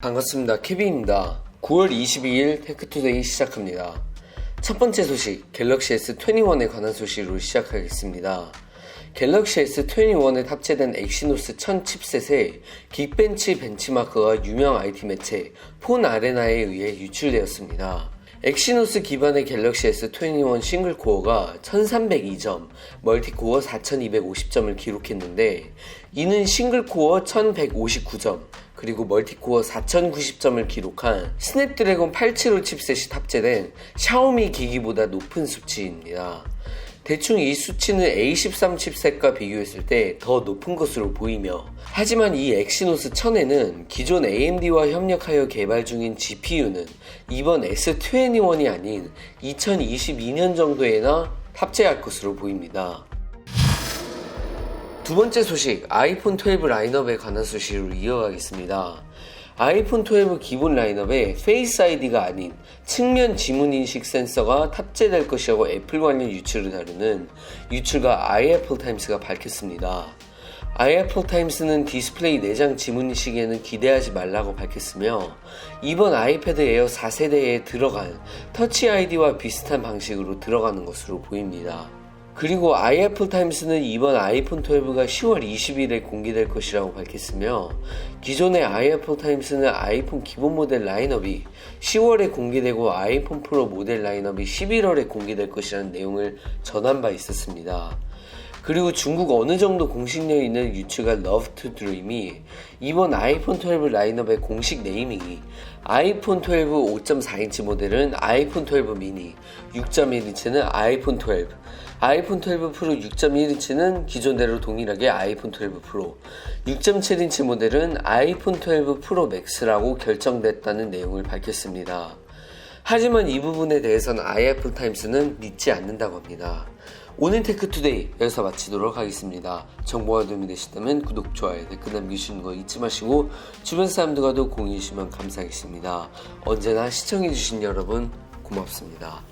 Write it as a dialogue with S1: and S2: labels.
S1: 반갑습니다. 케빈입니다. 9월 22일 테크투데이 시작합니다. 첫 번째 소식, 갤럭시 S21에 관한 소식으로 시작하겠습니다. 갤럭시 S21에 탑재된 엑시노스 1000 칩셋의 긱벤치 벤치마크가 유명 IT 매체 폰 아레나에 의해 유출되었습니다. 엑시노스 기반의 갤럭시 S21 싱글 코어가 1302점, 멀티 코어 4250점을 기록했는데 이는 싱글 코어 1159점, 그리고 멀티코어 4090점을 기록한 스냅드래곤 875 칩셋이 탑재된 샤오미 기기보다 높은 수치입니다. 대충 이 수치는 A13 칩셋과 비교했을 때 더 높은 것으로 보이며 하지만 이 엑시노스 1000에는 기존 AMD와 협력하여 개발 중인 GPU는 이번 S21이 아닌 2022년 정도에나 탑재할 것으로 보입니다. 두 번째 소식, 아이폰 12 라인업에 관한 소식으로 이어가겠습니다. 아이폰 12 기본 라인업에 페이스 아이디가 아닌 측면 지문 인식 센서가 탑재될 것이라고 애플 관련 유출을 다루는 유출가 아이애플 타임스가 밝혔습니다. 아이애플 타임스는 디스플레이 내장 지문 인식에는 기대하지 말라고 밝혔으며 이번 아이패드 에어 4세대에 들어간 터치 아이디와 비슷한 방식으로 들어가는 것으로 보입니다. 그리고 아이애플 타임스는 이번 아이폰 12가 10월 20일에 공개될 것이라고 밝혔으며 기존의 아이애플 타임스는 아이폰 기본 모델 라인업이 10월에 공개되고 아이폰 프로 모델 라인업이 11월에 공개될 것이라는 내용을 전한 바 있었습니다. 그리고 중국 어느 정도 공식력 있는 유추가 Love to Dream이 이번 아이폰 12 라인업의 공식 네이밍이 아이폰 12 5.4인치 모델은 아이폰 12 미니, 6.1인치는 아이폰 12, 아이폰 12 프로 6.1인치는 기존대로 동일하게 아이폰 12 프로, 6.7인치 모델은 아이폰 12 프로 맥스라고 결정됐다는 내용을 밝혔습니다. 하지만 이 부분에 대해서는 아이애플 타임스는 믿지 않는다고 합니다. 오늘 테크투데이 여기서 마치도록 하겠습니다. 정보가 도움이 되셨다면 구독, 좋아요, 댓글 남겨주시는 거 잊지 마시고 주변 사람들과도 공유해 주시면 감사하겠습니다. 언제나 시청해 주신 여러분 고맙습니다.